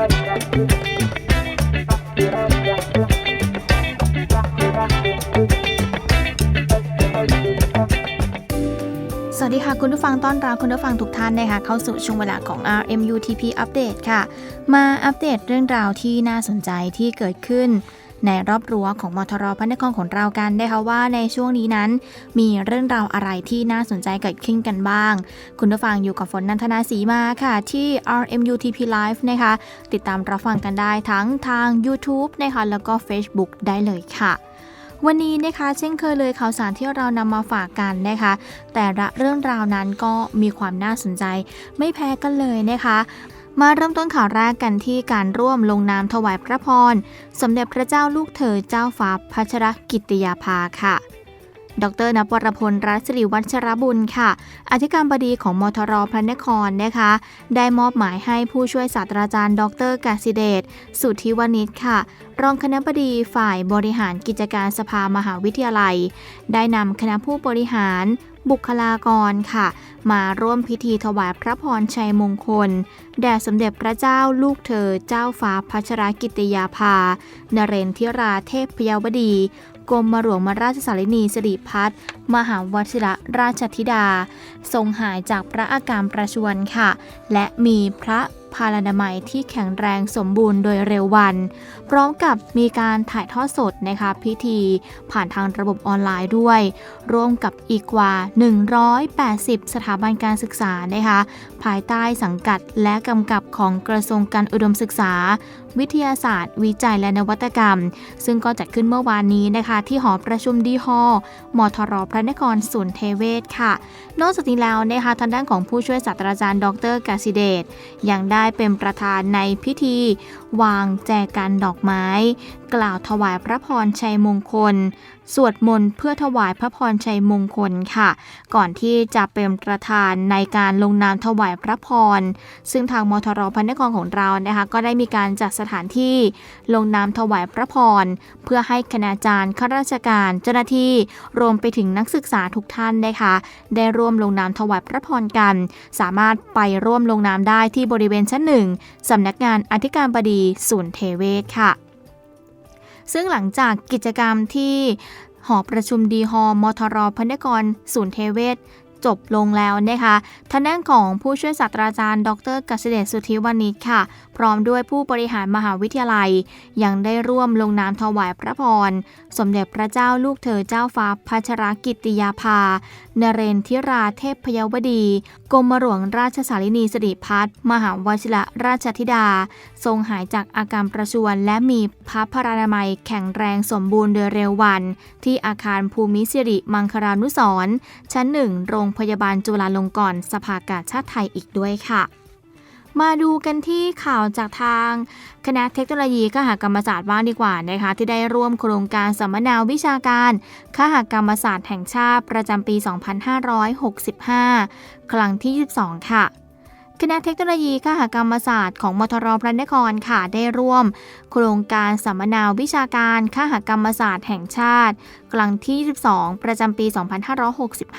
สวัสดีค่ะ คุณผู้ฟังต้อนรับคุณผู้ฟังทุกท่านนะคะเข้าสู่ช่วงเวลาของ RMUTP Update ค่ะ มาอัปเดตเรื่องราวที่น่าสนใจที่เกิดขึ้น ในรอบรั้วของมทรพระนครของเรากันนะคะว่าในช่วงนี้นั้น มีเรื่องราวอะไรที่น่าสนใจเกิดขึ้นกันบ้าง คุณผู้ฟังอยู่กับฝนนันทนาสีมาค่ะ ที่ RMUTP Live นะคะติดตามรับฟังกันได้ทั้งทาง YouTube นะคะแล้วก็ Facebook ได้เลยค่ะวันนี้นะคะเช่นเคยเลยข่าวสารที่เรานำมาฝากกันนะคะ แต่ละเรื่องราวนั้นก็มีความน่าสนใจไม่แพ้กันเลยนะคะ มาเริ่มต้นข่าวแรกกันที่การร่วมลงนามถวายพระพร สมเด็จพระเจ้าลูกเธอเจ้าฟ้าพัชรกิติยาภาค่ะ ดรนปวรพลรัศรีวัชรบุญค่ะ อธิการบดีของมทรพระนครนะคะ ได้มอบหมายให้ผู้ช่วยศาสตราจารย์ ดรกาสิเดช สุทธิวณิชค่ะ รองคณะบดีฝ่ายบริหารกิจการสภามหาวิทยาลัย ได้นำคณะผู้บริหาร บุคลากรค่ะ มาร่วมพิธีถวายพระพรชัยมงคล แด่สมเด็จพระเจ้าลูกเธอเจ้าฟ้าพัชรกิติยาภา นเรนทิราเทพพยาวดีกรมหลวงมราชสารินีสิริพัฒน์มหาวชิระราชธิดา ทรงหายจากพระอาการประชวรค่ะ และมีพระ พาลานามัยที่แข็งแรงสมบูรณ์โดยเร็ววัน พร้อมกับมีการถ่ายทอดสดนะคะพิธีผ่านทางระบบออนไลน์ด้วย ร่วมกับอีกกว่า 180 สถาบันการศึกษานะคะภายใต้สังกัดและกำกับของกระทรวงการอุดมศึกษา วิทยาศาสตร์ วิจัยและนวัตกรรม ซึ่งก็จัดขึ้นเมื่อวานนี้นะคะ ที่หอประชุมดีฮอมทรพระนครศูนย์เทเวศค่ะ นอกจากนี้แล้วนะคะทางด้านของผู้ช่วยศาสตราจารย์ ดรกาสิเดชยังได้เป็นประธานในพิธี วางแจกันดอกไม้ กล่าวถวายพระพรชัยมงคล สวดมนต์เพื่อถวายพระพรชัยมงคลค่ะ ก่อนที่จะเป็นประธานในการลงนามถวายพระพร ซึ่งทางมทรพระนครของเรานะคะก็ได้มีการจัดสถานที่ลงนามถวายพระพร เพื่อให้คณาจารย์ข้าราชการเจ้าหน้าที่รวมไปถึงนักศึกษาทุกท่านนะคะได้ร่วมลงนามถวายพระพรกัน สามารถไปร่วมลงนามได้ที่บริเวณชั้นหนึ่งสำนักงานอธิการบดีศูนย์เทเวศค่ะ ซึ่งหลังจากกิจกรรมที่หอประชุมดีฮอมทรพนกรศูนย์เทเวศจบลงแล้วนะคะทานด้านของผู้ช่วยศาสตราจารย์ ดรกษเดชสุธิวณิชค่ะ ร้อมด้วยผู้บริหารมหาวิทยาลัย ยังได้ร่วมลงนามถวายพระพร สมเด็จพระเจ้าลูกเธอเจ้าฟ้าพัชรกิติยาภานเรนทิราเทพพยวดี กรมหลวงราชสารินีสิริพัฒน์มหาวชิระราชธิดา ทรงหายจากอาการประชวรและมีพระพรานามัยแข็งแรงสมบูรณ์โดยเร็ววัน ที่อาคารภูมิสิริมังคลานุสรชั้นหนึ่งโรงพยาบาลจุฬาลงกรณ์สภากาชาติไทยอีกด้วยค่ะ มาดูกันที่ข่าวจากทางคณะเทคโนโลยีคหกรรมศาสตร์บ้างดีกว่านะคะที่ได้ร่วมโครงการสัมมนาวิชาการคหกรรมศาสตร์แห่งชาติประจำปี 2565 ครั้งที่ 22 ค่ะคณะเทคโนโลยีคหกรรมศาสตร์ของมทรพระนครค่ะได้ร่วม โครงการสัมมนาวิชาการคหกรรมศาสตร์แห่งชาติ ครั้งที่12ประจำปี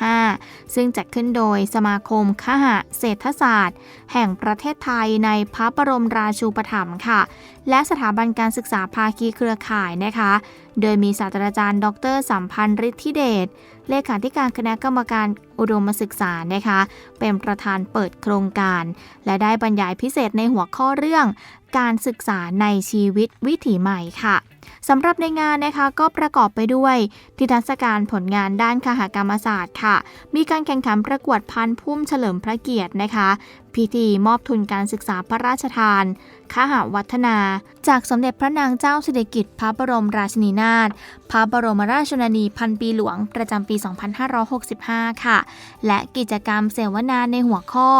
2565 ซึ่งจัดขึ้นโดยสมาคมคหะเศรษฐศาสตร์ แห่งประเทศไทยในพระบรมราชูปถัมภ์ค่ะ และสถาบันการศึกษาภาคีเครือข่ายนะคะ โดยมีศาสตราจารย์ ดร สัมพันธ์ฤทธิเดชเลขาธิการคณะกรรมการอุดมศึกษานะคะ เป็นประธานเปิดโครงการ และได้บรรยายพิเศษในหัวข้อเรื่อง การศึกษาในชีวิตวิถีใหม่ค่ะ สำหรับในงานนะคะก็ประกอบไปด้วยทิทรรศการผลงานด้านคหกรรมศาสตร์ค่ะ มีการแข่งขันประกวดพันพุ่มเฉลิมพระเกียรตินะคะพิธีมอบทุนการศึกษาพระราชทานคหาวัฒนา จากสมเด็จพระนางเจ้าสิริกิติ์พระบรมราชินีนาถ พระบรมราชชนนีพันปีหลวงประจำปี 2565 ค่ะ และกิจกรรมเสวนาในหัวข้อ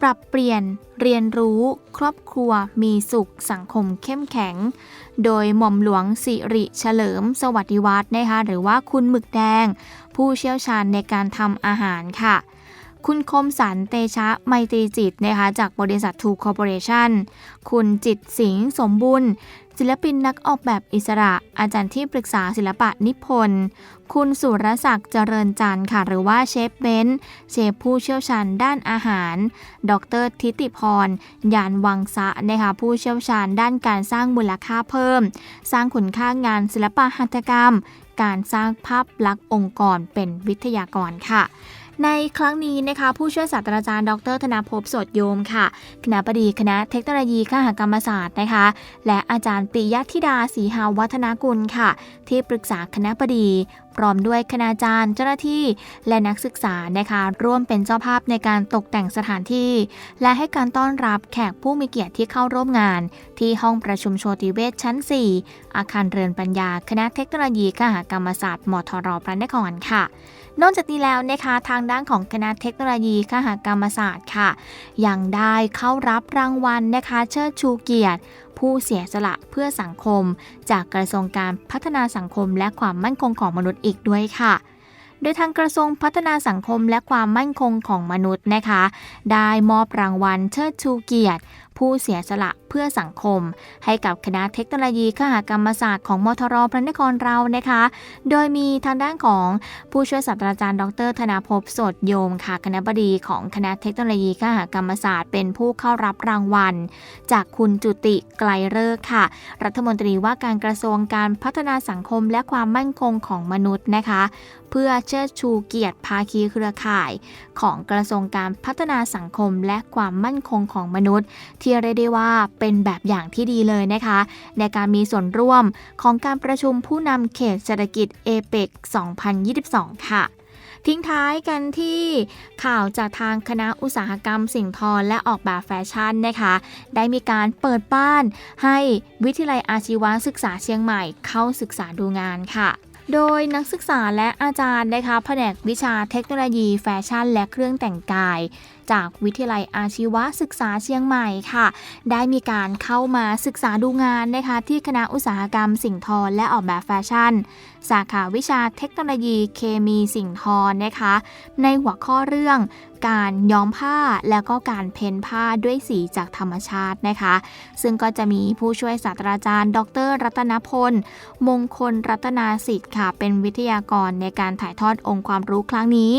ปรับเปลี่ยน เรียนรู้ ครอบครัว มีสุข สังคมเข้มแข็ง โดยหม่อมหลวงสิริเฉลิม สวัสดิวัฒน์นะคะ หรือว่าคุณหมึกแดง ผู้เชี่ยวชาญในการทำอาหารค่ะ คุณคมสันเตชะไมตรีจิตนะคะจากบริษัททูคอร์ปอเรชั่นคุณจิตสิงห์สมบุญศิลปินนักออกแบบอิสระ อาจารย์ที่ปรึกษาศิลปะนิพนธ์คุณสุรศักดิ์เจริญจันทร์ค่ะ หรือว่าเชฟเบนเชฟผู้เชี่ยวชาญด้านอาหาร ดรทิติพร ยานวังสะนะคะผู้เชี่ยวชาญด้านการสร้างมูลค่าเพิ่ม สร้างคุณค่างานศิลปะหัตถกรรม การสร้างภาพลักษณ์องค์กรเป็นวิทยากรค่ะ ในครั้งนี้นะคะผู้ช่วยศาสตราจารย์ ดร ธนาภพสดโยมค่ะ คณะบดีคณะเทคโนโลยีคหกรรมศาสตร์นะคะ และอาจารย์ปิยธิดาศรีหาวัฒนากุลค่ะ ที่ปรึกษาคณะบดี พร้อมด้วยคณาจารย์ เจ้าหน้าที่และนักศึกษานะคะร่วมเป็นเจ้าภาพในการตกแต่งสถานที่ และให้การต้อนรับแขกผู้มีเกียรติที่เข้าร่วมงาน ที่ห้องประชุมโชติเวชชั้น 4 อาคารเรือนปัญญา คณะเทคโนโลยีคหกรรมศาสตร์มทรพระนครค่ะนอกจากนี้แล้วนะคะทางด้านของคณะเทคโนโลยีคหกรรมศาสตร์ค่ะ ยังได้เข้ารับรางวัลนะคะ เชิดชูเกียรติ ผู้เสียสละเพื่อสังคม จากกระทรวงการพัฒนาสังคมและความมั่นคงของมนุษย์อีกด้วยค่ะโดยทางกระทรวงพัฒนาสังคมและความมั่นคงของมนุษย์นะคะ ได้มอบรางวัลเชิดชูเกียรติ ผู้เสียสละเพื่อสังคม ให้กับคณะเทคโนโลยีคหกรรมศาสตร์ของมทรพระนครเรานะคะ โดยมีทางด้านของผู้ช่วยศาสตราจารย์ ดร ธนาภพโสดโยมค่ะคณะบดีของคณะเทคโนโลยีคหกรรมศาสตร์ เป็นผู้เข้ารับรางวัล จากคุณจุติไกลเลิกค่ะ รัฐมนตรีว่าการกระทรวงการพัฒนาสังคมและความมั่นคงของมนุษย์นะคะ เพื่อเชิดชูเกียรติภาคีเครือข่าย ของกระทรวงการพัฒนาสังคมและความมั่นคงของมนุษย์ ที่เรียกได้ว่าเป็นแบบอย่างที่ดีเลยนะคะ ในการมีส่วนร่วมของการประชุมผู้นำเขตเศรษฐกิจเอเปก2022 ค่ะทิ้งท้ายกันที่ข่าวจากทางคณะอุตสาหกรรมสิ่งทอและออกแบบแฟชั่นนะคะ ได้มีการเปิดบ้านให้วิทยาลัยอาชีวศึกษาเชียงใหม่เข้าศึกษาดูงานค่ะโดยนักศึกษาและอาจารย์นะคะแผนกวิชาเทคโนโลยีแฟชั่น และเครื่องแต่งกาย จากวิทยาลัยอาชีวศึกษาเชียงใหม่ค่ะ ได้มีการเข้ามาศึกษาดูงานนะคะที่คณะอุตสาหกรรมสิ่งทอและออกแบบแฟชั่น สาขาวิชาเทคโนโลยีเคมีสิ่งทอนะคะ ในหัวข้อเรื่องการย้อมผ้าแล้วก็การเพ้นผ้าด้วยสีจากธรรมชาตินะคะ ซึ่งก็จะมีผู้ช่วยศาสตราจารย์ ดร รัตนพล มงคลรัตนาสิทธิ์ค่ะ เป็นวิทยากรในการถ่ายทอดองค์ความรู้ครั้งนี้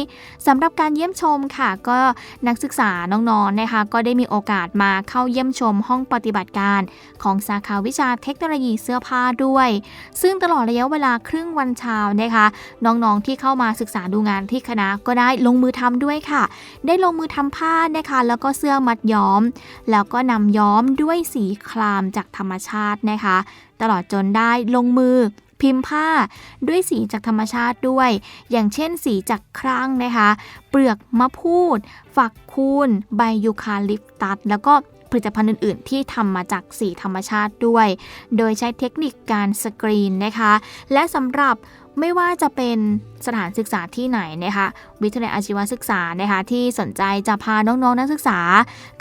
สำหรับการเยี่ยมชมค่ะ ก็นักศึกษาน้องๆนะคะก็ได้มีโอกาสมาเข้าเยี่ยมชมห้องปฏิบัติการ ของสาขาวิชาเทคโนโลยีเสื้อผ้าด้วย ซึ่งตลอดระยะเวลาครึ่งวันเช้านะคะน้องๆที่เข้ามาศึกษาดูงานที่คณะก็ได้ลงมือทำด้วยค่ะ ได้ลงมือทำผ้านะคะแล้วก็เสื้อมัดย้อม แล้วก็นำย้อมด้วยสีครามจากธรรมชาตินะคะ ตลอดจนได้ลงมือ พิมพ์ผ้าด้วยสีจากธรรมชาติด้วย อย่างเช่นสีจากครั่งนะคะ เปลือกมะพูด ฝักคูนใบยูคาลิปตัส แล้วก็ผลิตภัณฑ์อื่น ๆ ที่ทำมาจากสีธรรมชาติด้วย โดยใช้เทคนิคการสกรีนนะคะ และสำหรับไม่ว่าจะเป็นสถานศึกษาที่ไหนนะคะ วิทยาลัยอาชีวศึกษานะคะที่สนใจจะพาน้องๆนักศึกษา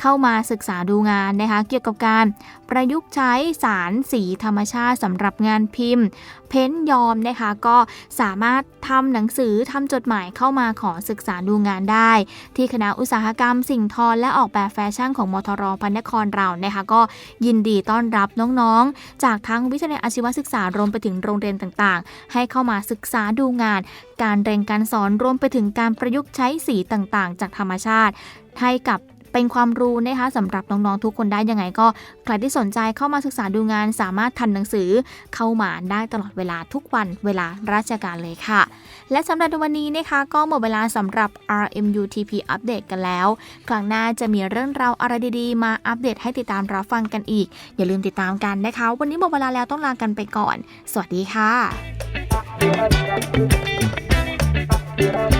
เข้ามาศึกษาดูงานนะคะ เกี่ยวกับการประยุกต์ใช้สารสีธรรมชาติสำหรับงานพิมพ์เพ้นยอมนะคะก็สามารถทำหนังสือทำจดหมายเข้ามาขอศึกษาดูงานได้ ที่คณะอุตสาหกรรมสิ่งทอและออกแบบแฟชั่นของมทรพันนครเรานะคะก็ยินดีต้อนรับน้องๆ จากทั้งวิทยาลัยอาชีวศึกษารวมไปถึงโรงเรียนต่างๆ ให้เข้ามาศึกษาดูงาน การเรียนการสอนรวมไปถึงการประยุกต์ใช้สีต่างๆ จากธรรมชาติให้กับ เป็นความรู้นะคะสำหรับน้องๆทุกคนได้ยังไงก็ใครที่สนใจเข้ามาศึกษาดูงาน สามารถทันหนังสือเข้ามาได้ตลอดเวลาทุกวันเวลาราชการเลยค่ะ และสำหรับวันนี้นะคะ ก็หมดเวลาสำหรับ RMUTP อัปเดตกันแล้ว ครั้งหน้าจะมีเรื่องราวอะไรดีๆ มาอัปเดตให้ติดตามรับฟังกันอีก อย่าลืมติดตามกันนะคะ วันนี้หมดเวลาแล้วต้องลากันไปก่อน สวัสดีค่ะ